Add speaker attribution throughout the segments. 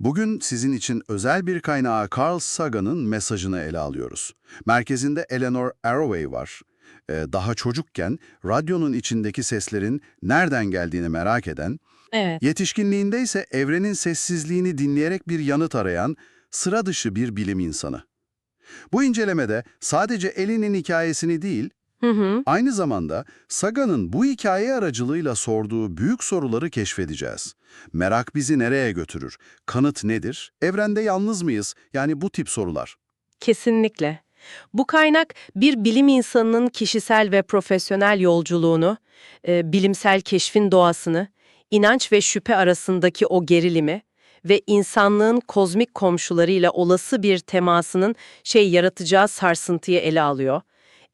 Speaker 1: Bugün sizin için özel bir kaynağı Carl Sagan'ın mesajını ele alıyoruz. Merkezinde Eleanor Arroway var. Ee, daha çocukken radyonun içindeki seslerin nereden geldiğini merak eden,
Speaker 2: Evet.
Speaker 1: yetişkinliğinde ise evrenin sessizliğini dinleyerek bir yanıt arayan sıra dışı bir bilim insanı. Bu incelemede sadece Ellie'nin hikayesini değil,
Speaker 2: Hı hı.
Speaker 1: Aynı zamanda Sagan'ın bu hikaye aracılığıyla sorduğu büyük soruları keşfedeceğiz. Merak bizi nereye götürür? Kanıt nedir? Evrende yalnız mıyız? Yani bu tip sorular.
Speaker 2: Kesinlikle. Bu kaynak bir bilim insanının kişisel ve profesyonel yolculuğunu, e, bilimsel keşfin doğasını, inanç ve şüphe arasındaki o gerilimi ve insanlığın kozmik komşularıyla olası bir temasının şey yaratacağı sarsıntıyı ele alıyor.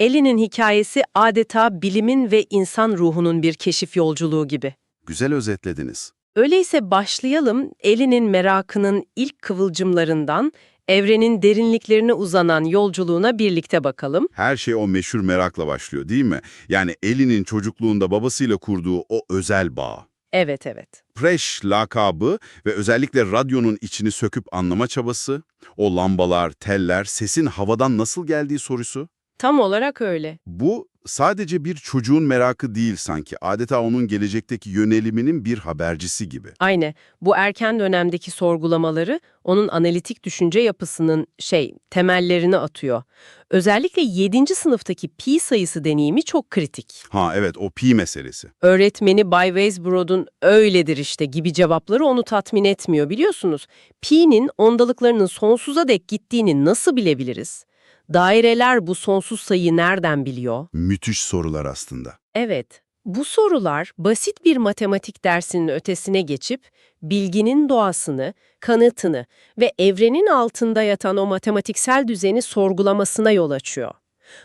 Speaker 2: Ellie'nin hikayesi adeta bilimin ve insan ruhunun bir keşif yolculuğu gibi.
Speaker 1: Güzel özetlediniz.
Speaker 2: Öyleyse başlayalım Ellie'nin merakının ilk kıvılcımlarından evrenin derinliklerine uzanan yolculuğuna birlikte bakalım.
Speaker 3: Her şey o meşhur merakla başlıyor değil mi? Yani Ellie'nin çocukluğunda babasıyla kurduğu o özel bağ.
Speaker 2: Evet evet.
Speaker 3: Preş lakabı ve özellikle radyonun içini söküp anlama çabası, o lambalar, teller, sesin havadan nasıl geldiği sorusu.
Speaker 2: Tam olarak öyle.
Speaker 3: Bu sadece bir çocuğun merakı değil sanki. Adeta onun gelecekteki yöneliminin bir habercisi gibi.
Speaker 2: Aynı. Bu erken dönemdeki sorgulamaları onun analitik düşünce yapısının şey temellerini atıyor. Özellikle 7. sınıftaki pi sayısı deneyimi çok kritik.
Speaker 3: Ha evet o pi meselesi.
Speaker 2: Öğretmeni Bay Weisbrod'un öyledir işte gibi cevapları onu tatmin etmiyor biliyorsunuz. Pi'nin ondalıklarının sonsuza dek gittiğini nasıl bilebiliriz? Daireler bu sonsuz sayıyı nereden biliyor?
Speaker 3: Müthiş sorular aslında.
Speaker 2: Evet, bu sorular basit bir matematik dersinin ötesine geçip bilginin doğasını, kanıtını ve evrenin altında yatan o matematiksel düzeni sorgulamasına yol açıyor.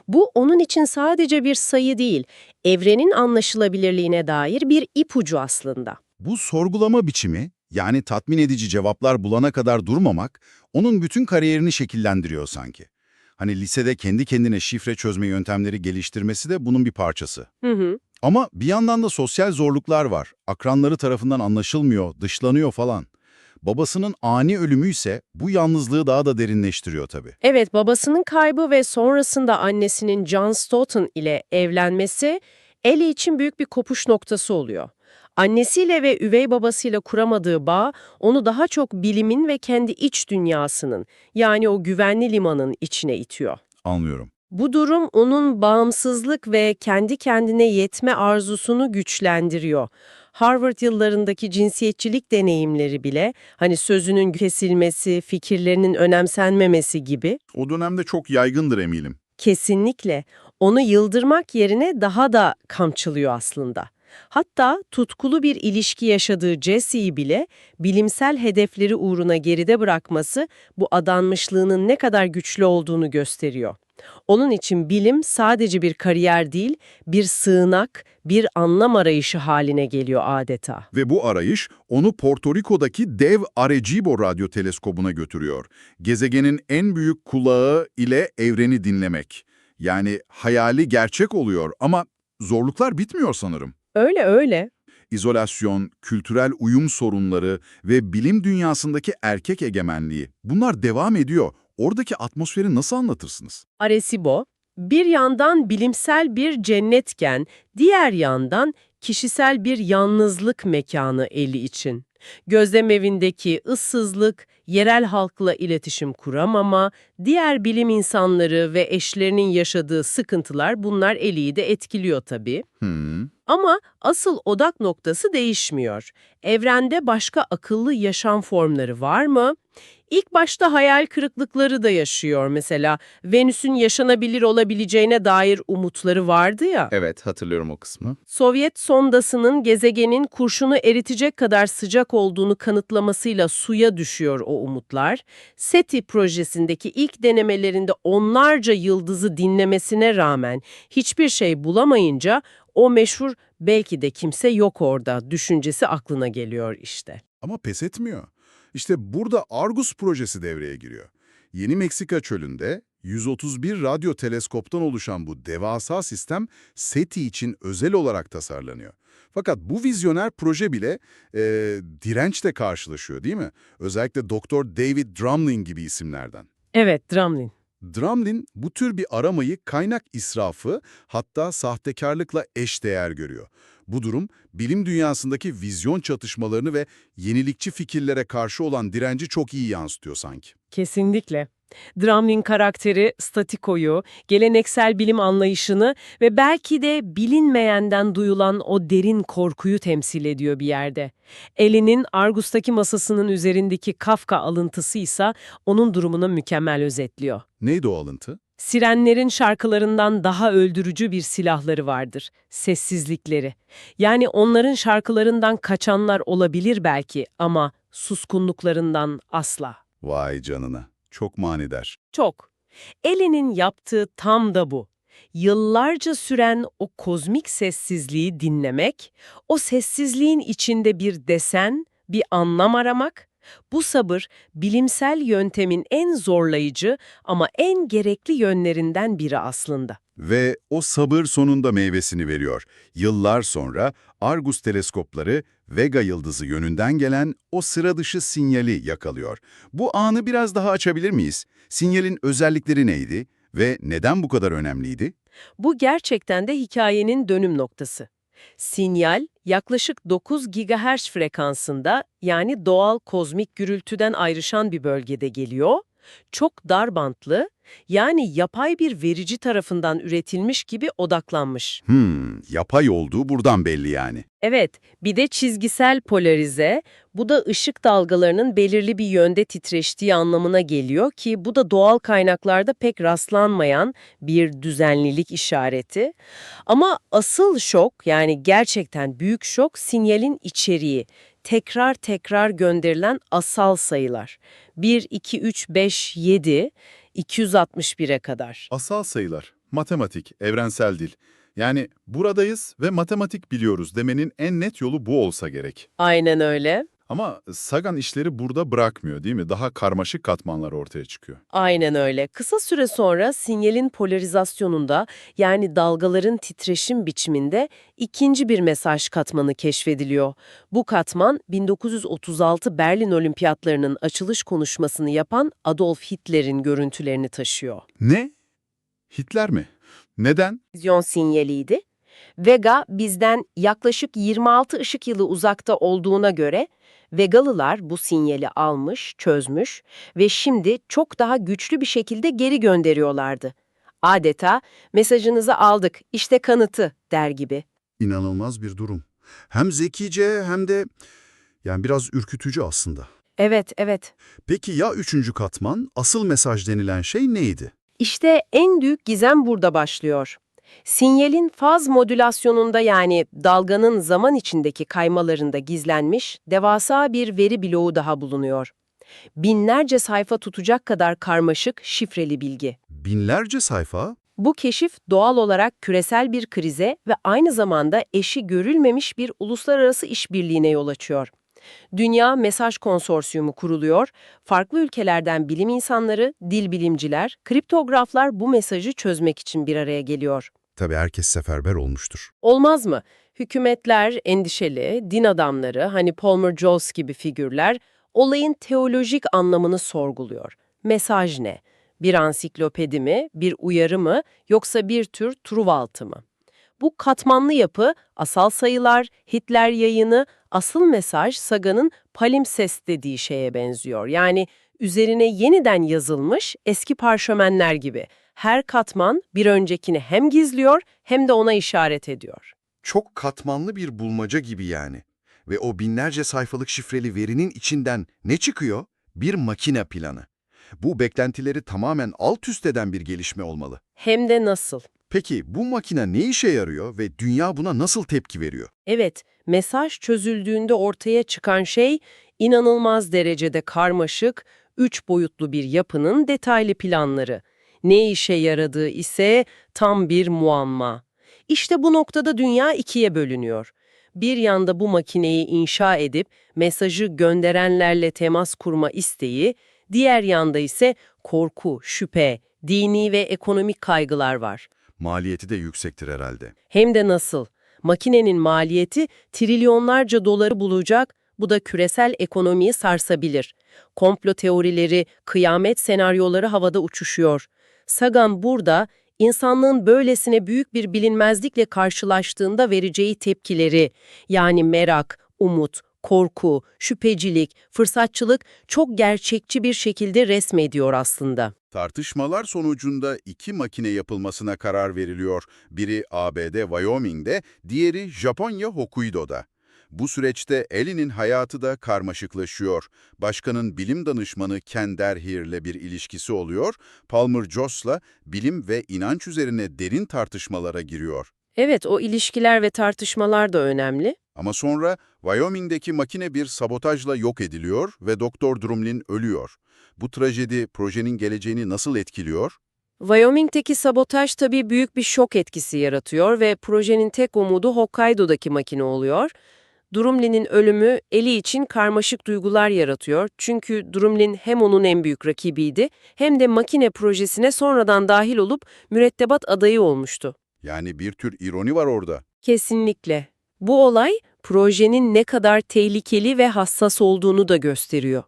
Speaker 2: Bu onun için sadece bir sayı değil, evrenin anlaşılabilirliğine dair bir ipucu aslında.
Speaker 3: Bu sorgulama biçimi, yani tatmin edici cevaplar bulana kadar durmamak, onun bütün kariyerini şekillendiriyor sanki. Hani lisede kendi kendine şifre çözme yöntemleri geliştirmesi de bunun bir parçası.
Speaker 2: Hı hı.
Speaker 3: Ama bir yandan da sosyal zorluklar var. Akranları tarafından anlaşılmıyor, dışlanıyor falan. Babasının ani ölümü ise bu yalnızlığı daha da derinleştiriyor tabii.
Speaker 2: Evet, babasının kaybı ve sonrasında annesinin John Stoughton ile evlenmesi Ellie için büyük bir kopuş noktası oluyor. Annesiyle ve üvey babasıyla kuramadığı bağ onu daha çok bilimin ve kendi iç dünyasının yani o güvenli limanın içine itiyor.
Speaker 3: Anlıyorum.
Speaker 2: Bu durum onun bağımsızlık ve kendi kendine yetme arzusunu güçlendiriyor. Harvard yıllarındaki cinsiyetçilik deneyimleri bile hani sözünün kesilmesi, fikirlerinin önemsenmemesi gibi
Speaker 3: O dönemde çok yaygındır eminim.
Speaker 2: kesinlikle onu yıldırmak yerine daha da kamçılıyor aslında. Hatta tutkulu bir ilişki yaşadığı Jesse'yi bile bilimsel hedefleri uğruna geride bırakması bu adanmışlığının ne kadar güçlü olduğunu gösteriyor. Onun için bilim sadece bir kariyer değil, bir sığınak, bir anlam arayışı haline geliyor adeta.
Speaker 3: Ve bu arayış onu Porto Rico'daki dev Arecibo radyo teleskobuna götürüyor. Gezegenin en büyük kulağı ile evreni dinlemek. Yani hayali gerçek oluyor ama zorluklar bitmiyor sanırım.
Speaker 2: Öyle öyle.
Speaker 3: İzolasyon, kültürel uyum sorunları ve bilim dünyasındaki erkek egemenliği bunlar devam ediyor. Oradaki atmosferi nasıl anlatırsınız?
Speaker 2: Arecibo, bir yandan bilimsel bir cennetken, diğer yandan kişisel bir yalnızlık mekanı eli için. Gözlem evindeki ıssızlık, yerel halkla iletişim kuramama, diğer bilim insanları ve eşlerinin yaşadığı sıkıntılar bunlar Eli'yi de etkiliyor tabii.
Speaker 3: Hmm.
Speaker 2: Ama asıl odak noktası değişmiyor. Evrende başka akıllı yaşam formları var mı? İlk başta hayal kırıklıkları da yaşıyor mesela. Venüs'ün yaşanabilir olabileceğine dair umutları vardı ya.
Speaker 4: Evet, hatırlıyorum o kısmı.
Speaker 2: Sovyet sondasının gezegenin kurşunu eritecek kadar sıcak olduğunu kanıtlamasıyla suya düşüyor o umutlar. SETI projesindeki ilk denemelerinde onlarca yıldızı dinlemesine rağmen hiçbir şey bulamayınca o meşhur belki de kimse yok orada düşüncesi aklına geliyor işte.
Speaker 3: Ama pes etmiyor. İşte burada Argus projesi devreye giriyor. Yeni Meksika çölünde 131 radyo teleskoptan oluşan bu devasa sistem SETI için özel olarak tasarlanıyor. Fakat bu vizyoner proje bile e, dirençle karşılaşıyor değil mi? Özellikle Doktor David Drumlin gibi isimlerden.
Speaker 2: Evet, Dramlin.
Speaker 3: Bu tür bir aramayı kaynak israfı hatta sahtekarlıkla eşdeğer görüyor. Bu durum bilim dünyasındaki vizyon çatışmalarını ve yenilikçi fikirlere karşı olan direnci çok iyi yansıtıyor sanki.
Speaker 2: Kesinlikle. Dramlin karakteri statikoyu, geleneksel bilim anlayışını ve belki de bilinmeyenden duyulan o derin korkuyu temsil ediyor bir yerde. Elinin Argus'taki masasının üzerindeki Kafka alıntısı ise onun durumunu mükemmel özetliyor.
Speaker 3: Neydi o alıntı?
Speaker 2: Sirenlerin şarkılarından daha öldürücü bir silahları vardır, sessizlikleri. Yani onların şarkılarından kaçanlar olabilir belki ama suskunluklarından asla.
Speaker 3: Vay canına. Çok manidar.
Speaker 2: Çok. Ellen'in yaptığı tam da bu. Yıllarca süren o kozmik sessizliği dinlemek, o sessizliğin içinde bir desen, bir anlam aramak, bu sabır bilimsel yöntemin en zorlayıcı ama en gerekli yönlerinden biri aslında.
Speaker 3: Ve o sabır sonunda meyvesini veriyor. Yıllar sonra Argus teleskopları Vega yıldızı yönünden gelen o sıra dışı sinyali yakalıyor. Bu anı biraz daha açabilir miyiz? Sinyalin özellikleri neydi ve neden bu kadar önemliydi?
Speaker 2: Bu gerçekten de hikayenin dönüm noktası. Sinyal yaklaşık 9 GHz frekansında yani doğal kozmik gürültüden ayrışan bir bölgede geliyor. Çok dar bantlı yani yapay bir verici tarafından üretilmiş gibi odaklanmış.
Speaker 3: Hmm, yapay olduğu buradan belli yani.
Speaker 2: Evet, bir de çizgisel polarize, bu da ışık dalgalarının belirli bir yönde titreştiği anlamına geliyor ki bu da doğal kaynaklarda pek rastlanmayan bir düzenlilik işareti. Ama asıl şok yani gerçekten büyük şok sinyalin içeriği. Tekrar tekrar gönderilen asal sayılar. 1, 2, 3, 5, 7, 261'e kadar.
Speaker 3: Asal sayılar, matematik, evrensel dil. Yani buradayız ve matematik biliyoruz demenin en net yolu bu olsa gerek.
Speaker 2: Aynen öyle.
Speaker 3: Ama Sagan işleri burada bırakmıyor değil mi? Daha karmaşık katmanlar ortaya çıkıyor.
Speaker 2: Aynen öyle. Kısa süre sonra sinyalin polarizasyonunda yani dalgaların titreşim biçiminde ikinci bir mesaj katmanı keşfediliyor. Bu katman 1936 Berlin Olimpiyatlarının açılış konuşmasını yapan Adolf Hitler'in görüntülerini taşıyor.
Speaker 3: Ne? Hitler mi? Neden?
Speaker 2: Vizyon sinyaliydi. Vega bizden yaklaşık 26 ışık yılı uzakta olduğuna göre Vegalılar bu sinyali almış, çözmüş ve şimdi çok daha güçlü bir şekilde geri gönderiyorlardı. Adeta mesajınızı aldık, işte kanıtı der gibi.
Speaker 1: İnanılmaz bir durum. Hem zekice hem de yani biraz ürkütücü aslında.
Speaker 2: Evet, evet.
Speaker 1: Peki ya üçüncü katman, asıl mesaj denilen şey neydi?
Speaker 2: İşte en büyük gizem burada başlıyor. Sinyalin faz modülasyonunda yani dalganın zaman içindeki kaymalarında gizlenmiş devasa bir veri bloğu daha bulunuyor. Binlerce sayfa tutacak kadar karmaşık, şifreli bilgi.
Speaker 1: Binlerce sayfa?
Speaker 2: Bu keşif doğal olarak küresel bir krize ve aynı zamanda eşi görülmemiş bir uluslararası işbirliğine yol açıyor. Dünya Mesaj Konsorsiyumu kuruluyor, farklı ülkelerden bilim insanları, dil bilimciler, kriptograflar bu mesajı çözmek için bir araya geliyor.
Speaker 1: Tabii herkes seferber olmuştur.
Speaker 2: Olmaz mı? Hükümetler endişeli, din adamları, hani Palmer Jones gibi figürler olayın teolojik anlamını sorguluyor. Mesaj ne? Bir ansiklopedi mi, bir uyarı mı, yoksa bir tür truvaltı mı? Bu katmanlı yapı, asal sayılar, Hitler yayını, asıl mesaj Sagan'ın palimpsest dediği şeye benziyor. Yani üzerine yeniden yazılmış eski parşömenler gibi. Her katman bir öncekini hem gizliyor hem de ona işaret ediyor.
Speaker 4: Çok katmanlı bir bulmaca gibi yani. Ve o binlerce sayfalık şifreli verinin içinden ne çıkıyor? Bir makine planı. Bu beklentileri tamamen alt üst eden bir gelişme olmalı.
Speaker 2: Hem de nasıl?
Speaker 4: Peki bu makine ne işe yarıyor ve dünya buna nasıl tepki veriyor?
Speaker 2: Evet, mesaj çözüldüğünde ortaya çıkan şey inanılmaz derecede karmaşık, üç boyutlu bir yapının detaylı planları. Ne işe yaradığı ise tam bir muamma. İşte bu noktada dünya ikiye bölünüyor. Bir yanda bu makineyi inşa edip mesajı gönderenlerle temas kurma isteği, diğer yanda ise korku, şüphe, Dini ve ekonomik kaygılar var.
Speaker 4: Maliyeti de yüksektir herhalde.
Speaker 2: Hem de nasıl? Makinenin maliyeti trilyonlarca doları bulacak, bu da küresel ekonomiyi sarsabilir. Komplo teorileri, kıyamet senaryoları havada uçuşuyor. Sagan burada, insanlığın böylesine büyük bir bilinmezlikle karşılaştığında vereceği tepkileri, yani merak, umut, korku, şüphecilik, fırsatçılık çok gerçekçi bir şekilde resmediyor aslında.
Speaker 3: Tartışmalar sonucunda iki makine yapılmasına karar veriliyor. Biri ABD Wyoming'de, diğeri Japonya Hokkaido'da. Bu süreçte Ellie'nin hayatı da karmaşıklaşıyor. Başkanın bilim danışmanı Ken Derhir'le bir ilişkisi oluyor. Palmer Joss'la bilim ve inanç üzerine derin tartışmalara giriyor.
Speaker 2: Evet, o ilişkiler ve tartışmalar da önemli.
Speaker 3: Ama sonra Wyoming'deki makine bir sabotajla yok ediliyor ve Doktor Drumlin ölüyor. Bu trajedi projenin geleceğini nasıl etkiliyor?
Speaker 2: Wyoming'teki sabotaj tabii büyük bir şok etkisi yaratıyor ve projenin tek umudu Hokkaido'daki makine oluyor. Drumlin'in ölümü Eli için karmaşık duygular yaratıyor. Çünkü Drumlin hem onun en büyük rakibiydi hem de makine projesine sonradan dahil olup mürettebat adayı olmuştu.
Speaker 3: Yani bir tür ironi var orada.
Speaker 2: Kesinlikle. Bu olay projenin ne kadar tehlikeli ve hassas olduğunu da gösteriyor.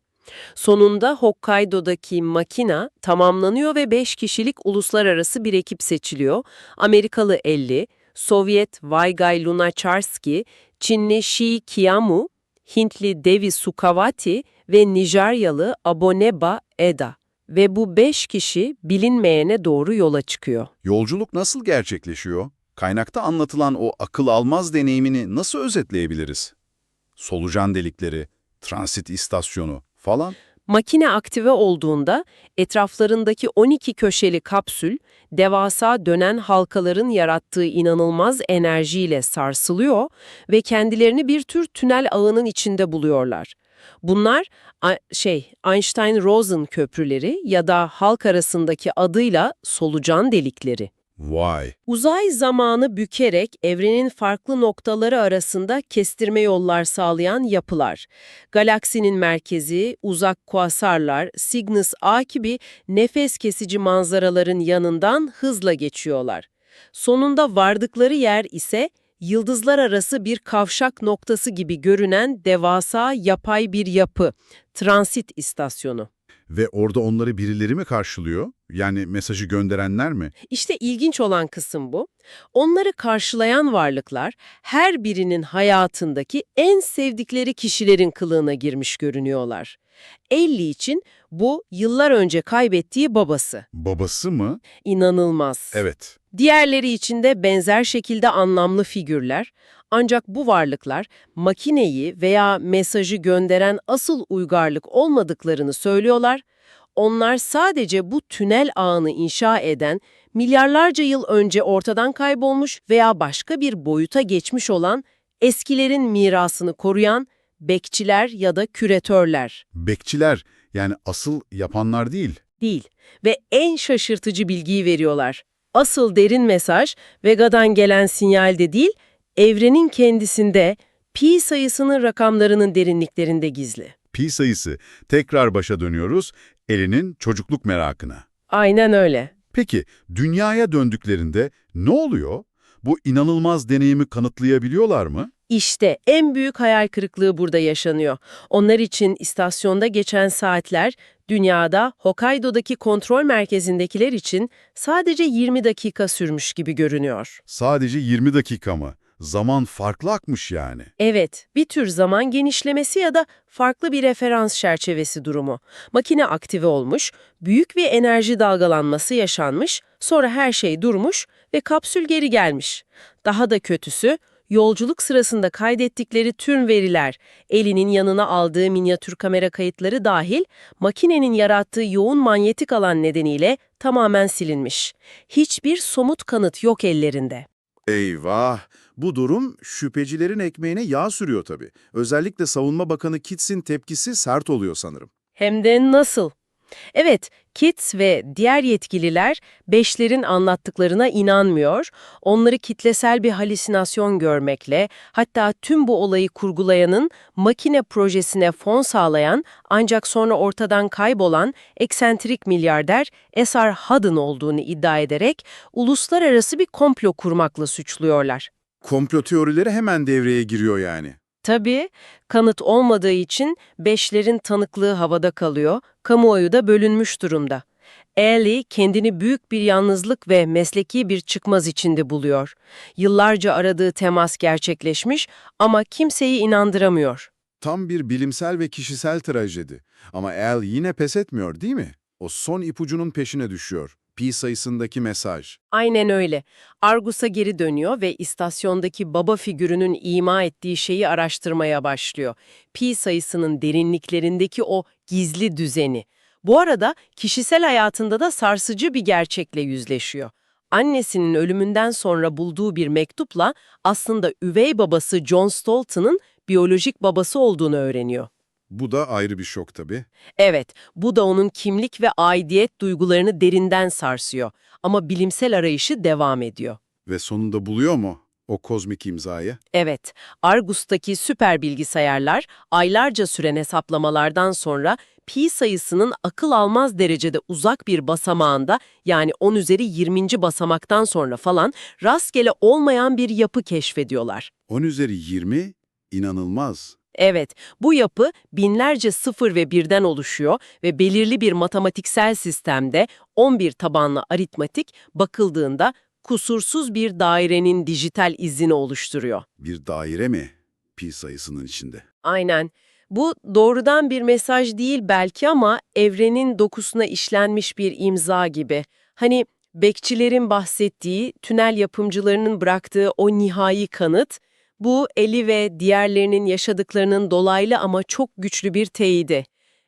Speaker 2: Sonunda Hokkaido'daki makina tamamlanıyor ve 5 kişilik uluslararası bir ekip seçiliyor. Amerikalı 50, Sovyet Vaygay Lunacharsky, Çinli Shi Kiyamu, Hintli Devi Sukhavati ve Nijeryalı Aboneba Eda. Ve bu 5 kişi bilinmeyene doğru yola çıkıyor.
Speaker 3: Yolculuk nasıl gerçekleşiyor? Kaynakta anlatılan o akıl almaz deneyimini nasıl özetleyebiliriz? Solucan delikleri, transit istasyonu falan.
Speaker 2: Makine aktive olduğunda etraflarındaki 12 köşeli kapsül devasa dönen halkaların yarattığı inanılmaz enerjiyle sarsılıyor ve kendilerini bir tür tünel ağının içinde buluyorlar. Bunlar şey Einstein-Rosen köprüleri ya da halk arasındaki adıyla solucan delikleri.
Speaker 3: Vay!
Speaker 2: Uzay zamanı bükerek evrenin farklı noktaları arasında kestirme yollar sağlayan yapılar. Galaksinin merkezi, uzak kuasarlar, Cygnus A gibi nefes kesici manzaraların yanından hızla geçiyorlar. Sonunda vardıkları yer ise yıldızlar arası bir kavşak noktası gibi görünen devasa yapay bir yapı, transit istasyonu.
Speaker 3: Ve orada onları birileri mi karşılıyor? Yani mesajı gönderenler mi?
Speaker 2: İşte ilginç olan kısım bu. Onları karşılayan varlıklar her birinin hayatındaki en sevdikleri kişilerin kılığına girmiş görünüyorlar. Ellie için bu yıllar önce kaybettiği babası.
Speaker 3: Babası mı?
Speaker 2: İnanılmaz.
Speaker 3: Evet.
Speaker 2: Diğerleri için de benzer şekilde anlamlı figürler. Ancak bu varlıklar makineyi veya mesajı gönderen asıl uygarlık olmadıklarını söylüyorlar. Onlar sadece bu tünel ağını inşa eden, milyarlarca yıl önce ortadan kaybolmuş veya başka bir boyuta geçmiş olan eskilerin mirasını koruyan bekçiler ya da küretörler
Speaker 3: Bekçiler, yani asıl yapanlar değil.
Speaker 2: değil. Ve en şaşırtıcı bilgiyi veriyorlar. Asıl derin mesaj Vega'dan gelen sinyalde değil, evrenin kendisinde pi sayısının rakamlarının derinliklerinde gizli.
Speaker 3: Pi sayısı. Tekrar başa dönüyoruz. Elinin çocukluk merakına.
Speaker 2: Aynen öyle.
Speaker 3: Peki, dünyaya döndüklerinde ne oluyor? Bu inanılmaz deneyimi kanıtlayabiliyorlar mı?
Speaker 2: İşte en büyük hayal kırıklığı burada yaşanıyor. Onlar için istasyonda geçen saatler, dünyada Hokkaido'daki kontrol merkezindekiler için sadece 20 dakika sürmüş gibi görünüyor.
Speaker 3: Sadece 20 dakika mı? Zaman farklı akmış yani.
Speaker 2: Evet, bir tür zaman genişlemesi ya da farklı bir referans çerçevesi durumu. Makine aktive olmuş, büyük bir enerji dalgalanması yaşanmış, sonra her şey durmuş ve kapsül geri gelmiş. Daha da kötüsü, yolculuk sırasında kaydettikleri tüm veriler, elinin yanına aldığı minyatür kamera kayıtları dahil, makinenin yarattığı yoğun manyetik alan nedeniyle tamamen silinmiş. Hiçbir somut kanıt yok ellerinde.
Speaker 5: Eyvah! Bu durum şüphecilerin ekmeğine yağ sürüyor tabii. Özellikle Savunma Bakanı Kitz'in tepkisi sert oluyor sanırım.
Speaker 2: Hem de nasıl? Evet, Kitts ve diğer yetkililer beşlerin anlattıklarına inanmıyor, onları kitlesel bir halüsinasyon görmekle, hatta tüm bu olayı kurgulayanın makine projesine fon sağlayan ancak sonra ortadan kaybolan eksentrik milyarder Esar Hudden olduğunu iddia ederek uluslararası bir komplo kurmakla suçluyorlar.
Speaker 3: Komplo teorileri hemen devreye giriyor yani.
Speaker 2: Tabii, kanıt olmadığı için beşlerin tanıklığı havada kalıyor, kamuoyu da bölünmüş durumda. Ellie kendini büyük bir yalnızlık ve mesleki bir çıkmaz içinde buluyor. Yıllarca aradığı temas gerçekleşmiş ama kimseyi inandıramıyor.
Speaker 3: Tam bir bilimsel ve kişisel trajedi. Ama Al yine pes etmiyor değil mi? O son ipucunun peşine düşüyor. Pi sayısındaki mesaj.
Speaker 2: Aynen öyle. Argus'a geri dönüyor ve istasyondaki baba figürünün ima ettiği şeyi araştırmaya başlıyor. Pi sayısının derinliklerindeki o gizli düzeni. Bu arada kişisel hayatında da sarsıcı bir gerçekle yüzleşiyor. Annesinin ölümünden sonra bulduğu bir mektupla aslında üvey babası John Stolten'ın biyolojik babası olduğunu öğreniyor.
Speaker 3: Bu da ayrı bir şok tabii.
Speaker 2: Evet, bu da onun kimlik ve aidiyet duygularını derinden sarsıyor. Ama bilimsel arayışı devam ediyor.
Speaker 3: Ve sonunda buluyor mu o kozmik imzayı?
Speaker 2: Evet, Argus'taki süper bilgisayarlar aylarca süren hesaplamalardan sonra pi sayısının akıl almaz derecede uzak bir basamağında yani 10 üzeri 20. basamaktan sonra falan rastgele olmayan bir yapı keşfediyorlar.
Speaker 3: 10 üzeri 20 inanılmaz.
Speaker 2: Evet, bu yapı binlerce sıfır ve birden oluşuyor ve belirli bir matematiksel sistemde 11 tabanlı aritmatik bakıldığında kusursuz bir dairenin dijital izini oluşturuyor.
Speaker 3: Bir daire mi pi sayısının içinde?
Speaker 2: Aynen. Bu doğrudan bir mesaj değil belki ama evrenin dokusuna işlenmiş bir imza gibi. Hani bekçilerin bahsettiği, tünel yapımcılarının bıraktığı o nihai kanıt, bu Eli ve diğerlerinin yaşadıklarının dolaylı ama çok güçlü bir teyidi.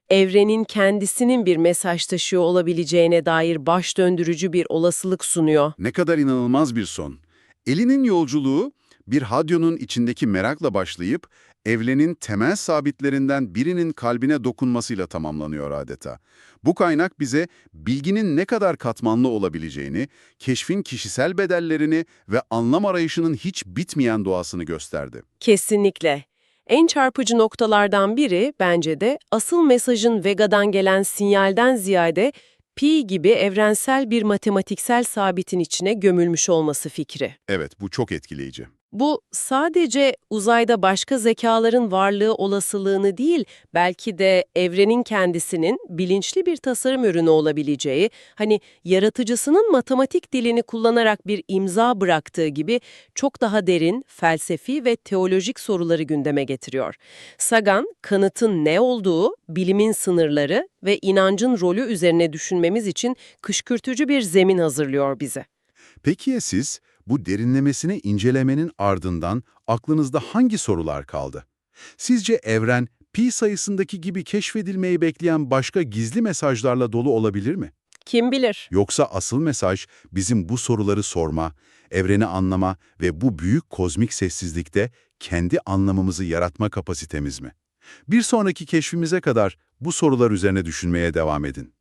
Speaker 2: Evrenin kendisinin bir mesaj taşıyor olabileceğine dair baş döndürücü bir olasılık sunuyor.
Speaker 3: Ne kadar inanılmaz bir son. Elinin yolculuğu bir hadyonun içindeki merakla başlayıp evrenin temel sabitlerinden birinin kalbine dokunmasıyla tamamlanıyor adeta. Bu kaynak bize bilginin ne kadar katmanlı olabileceğini, keşfin kişisel bedellerini ve anlam arayışının hiç bitmeyen doğasını gösterdi.
Speaker 2: Kesinlikle. En çarpıcı noktalardan biri bence de asıl mesajın Vega'dan gelen sinyalden ziyade pi gibi evrensel bir matematiksel sabitin içine gömülmüş olması fikri.
Speaker 3: Evet, bu çok etkileyici.
Speaker 2: Bu sadece uzayda başka zekaların varlığı olasılığını değil, belki de evrenin kendisinin bilinçli bir tasarım ürünü olabileceği, hani yaratıcısının matematik dilini kullanarak bir imza bıraktığı gibi çok daha derin, felsefi ve teolojik soruları gündeme getiriyor. Sagan, kanıtın ne olduğu, bilimin sınırları ve inancın rolü üzerine düşünmemiz için kışkırtıcı bir zemin hazırlıyor bize.
Speaker 3: Peki ya siz bu derinlemesine incelemenin ardından aklınızda hangi sorular kaldı? Sizce evren pi sayısındaki gibi keşfedilmeyi bekleyen başka gizli mesajlarla dolu olabilir mi?
Speaker 2: Kim bilir?
Speaker 3: Yoksa asıl mesaj bizim bu soruları sorma, evreni anlama ve bu büyük kozmik sessizlikte kendi anlamımızı yaratma kapasitemiz mi? Bir sonraki keşfimize kadar bu sorular üzerine düşünmeye devam edin.